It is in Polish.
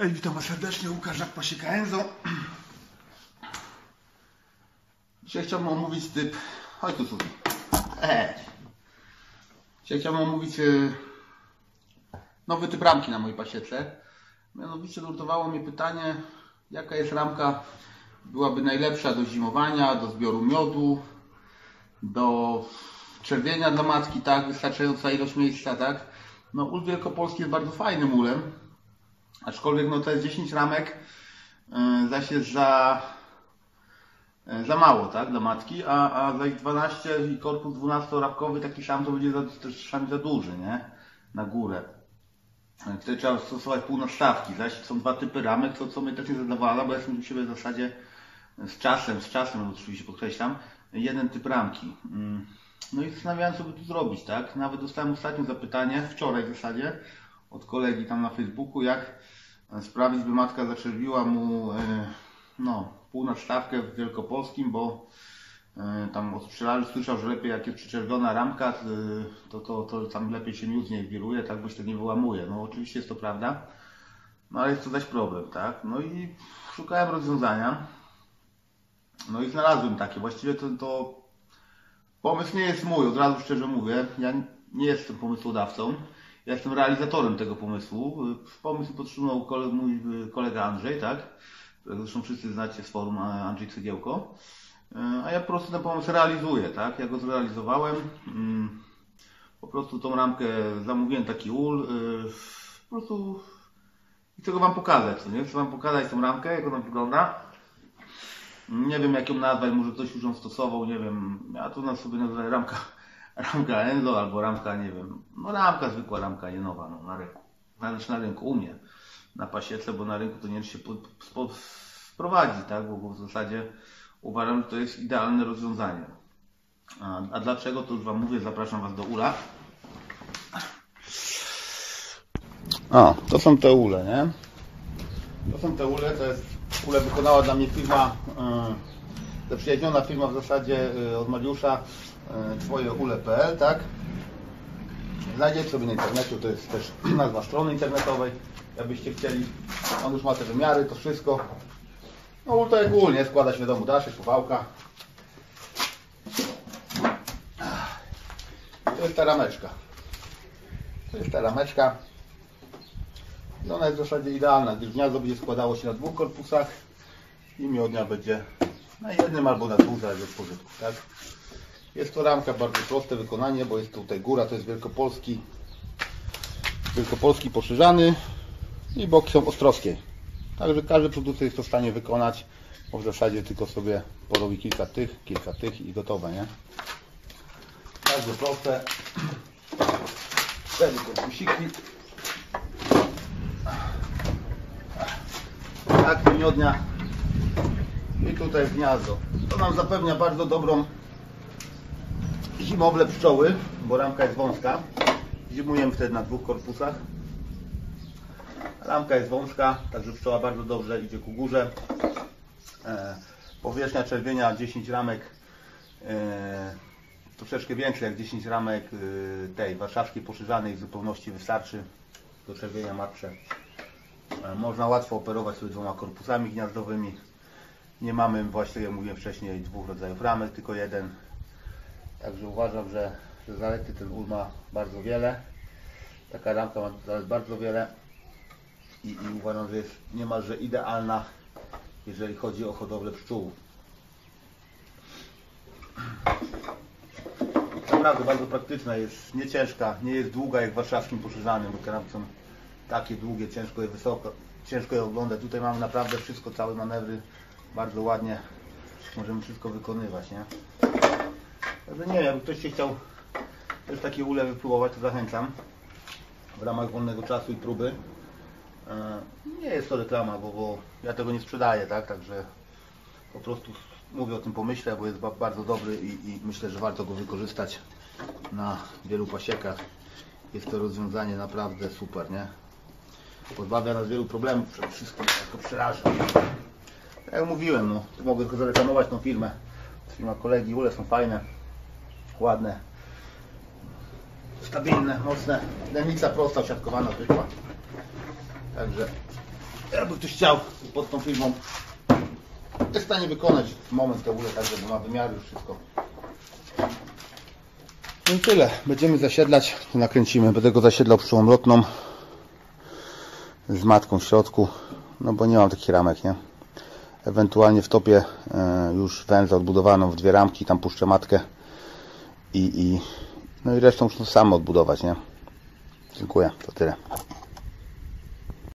Cześć, witam serdecznie, Łukasz Żak Pasieka Enzo. Dzisiaj chciałbym omówić typ... Chodź tu, Suzy. Eee. Dzisiaj chciałbym omówić e, nowy typ ramki na mojej pasiece. Mianowicie nurtowało mnie pytanie, jaka jest ramka byłaby najlepsza do zimowania, do zbioru miodu, do czerwienia dla matki, tak, wystarczająca ilość miejsca, tak. No, ul wielkopolski jest bardzo fajnym ulem, aczkolwiek no to jest 10 ramek, yy, zaś jest za, yy, za mało, tak, dla matki, a, a zaś 12 i korpus 12-rabkowy taki sam to będzie za, czasami za duży, nie, na górę. Wtedy trzeba stosować pół nastawki, zaś są dwa typy ramek, co, co mnie też nie zadowala, bo ja jestem u siebie w zasadzie z czasem, z czasem oczywiście podkreślam, jeden typ ramki. Mm. No i zastanawiałem by tu zrobić, tak? Nawet dostałem ostatnio zapytanie, wczoraj w zasadzie, od kolegi tam na Facebooku, jak sprawić, by matka zaczerwiła mu e, no, pół na stawkę w Wielkopolskim, bo e, tam od pszczelarzy słyszał, że lepiej jak jest przyczerwiona ramka, to, to, to tam lepiej się miód z niej wiruje, tak, bo się nie wyłamuje. No oczywiście jest to prawda, no ale jest to zaś problem, tak? No i szukałem rozwiązania. No i znalazłem takie. Właściwie to, to pomysł nie jest mój, od razu szczerze mówię. Ja nie jestem pomysłodawcą. Ja jestem realizatorem tego pomysłu. Pomysł podtrzymał kole, mój kolega Andrzej, tak? Zresztą wszyscy znacie z forum Andrzej Cegiełko. A ja po prostu ten pomysł realizuję, tak? Ja go zrealizowałem. Po prostu tą ramkę zamówiłem taki ul. Po prostu chcę go Wam pokazać, co nie? Chcę Wam pokazać tą ramkę, jak ona wygląda. Nie wiem jak ją nazwać, może ktoś już ją stosował, nie wiem. Ja to na sobie nazywa ramka, ramka Enzo albo ramka, nie wiem. No ramka, zwykła ramka, nie nowa, no, na rynku. Znaczy na rynku, u mnie. Na pasiece, bo na rynku to nie się sprowadzi, tak? Bo, w zasadzie uważam, że to jest idealne rozwiązanie. A, a dlaczego, to już Wam mówię, zapraszam Was do ula. O, to są te ule, nie? To są te ule, to jest ule wykonała dla mnie firma, yy, zaprzyjaźniona firma w zasadzie yy, od Mariusza, yy, twoje ule.pl, tak? Znajdziecie sobie na internecie, to jest też nazwa strony internetowej, jakbyście chcieli. On już ma te wymiary, to wszystko. No ul to jak ul, nie? Składa się wiadomo daszek, powałka. To jest ta rameczka. To jest ta rameczka. I ona jest w zasadzie idealna, gdyż gniazdo będzie składało się na dwóch korpusach i miodnia będzie na jednym albo na dwóch, zależy od pożytku. Tak? Jest to ramka bardzo proste wykonanie, bo jest tutaj góra, to jest wielkopolski wielkopolski poszerzany i boki są ostrowskie. Także każdy producent jest to w stanie wykonać, bo w zasadzie tylko sobie porobi kilka tych, kilka tych i gotowe, nie? Bardzo proste. Cztery korpusiki. tak miodnia i tutaj gniazdo. To nam zapewnia bardzo dobrą zimowlę pszczoły, bo ramka jest wąska. Zimujemy wtedy na dwóch korpusach. Ramka jest wąska, także pszczoła bardzo dobrze idzie ku górze. E, powierzchnia czerwienia 10 ramek, e, troszeczkę więcej jak 10 ramek e, tej warszawskiej poszerzanej w zupełności wystarczy do czerwienia matce. Można łatwo operować sobie dwoma korpusami gniazdowymi. Nie mamy właśnie, jak mówiłem wcześniej, dwóch rodzajów ramek, tylko jeden. Także uważam, że, że zalety ten ul ma bardzo wiele. Taka ramka ma zalet bardzo wiele i, i uważam, że jest niemalże idealna, jeżeli chodzi o hodowlę pszczół. Naprawdę bardzo praktyczna, jest nie ciężka, nie jest długa jak w warszawskim poszerzanym, bo te ramki są takie długie, ciężko je wysoko, ciężko je oglądać. Tutaj mamy naprawdę wszystko, całe manewry bardzo ładnie możemy wszystko wykonywać, nie? Także nie jakby ktoś się chciał też takie ule wypróbować, to zachęcam w ramach wolnego czasu i próby. E, nie jest to reklama, bo, bo ja tego nie sprzedaję, tak? Także po prostu mówię o tym pomyśle, bo jest bardzo dobry i, i myślę, że warto go wykorzystać na wielu pasiekach. Jest to rozwiązanie naprawdę super, nie? pozbawia nas wielu problemów, przede wszystkim jako pszczelarzy. Jak mówiłem, no, mogę tylko zareklamować tą firmę. Firma kolegi, ule są fajne, ładne, stabilne, mocne. Dębica prosta, siatkowana zwykła. Także jakby ktoś chciał pod tą filmą jest w stanie wykonać w moment te ule, tak żeby ma wymiary już wszystko. No i tyle. Będziemy zasiedlać, nakręcimy. Będę go zasiedlał pszczołą lotną z matką w środku, no bo nie mam takich ramek, nie? Ewentualnie w topie e, już węzę odbudowaną w dwie ramki, tam puszczę matkę i, i no i resztą muszę sam odbudować, nie? Dziękuję, to tyle.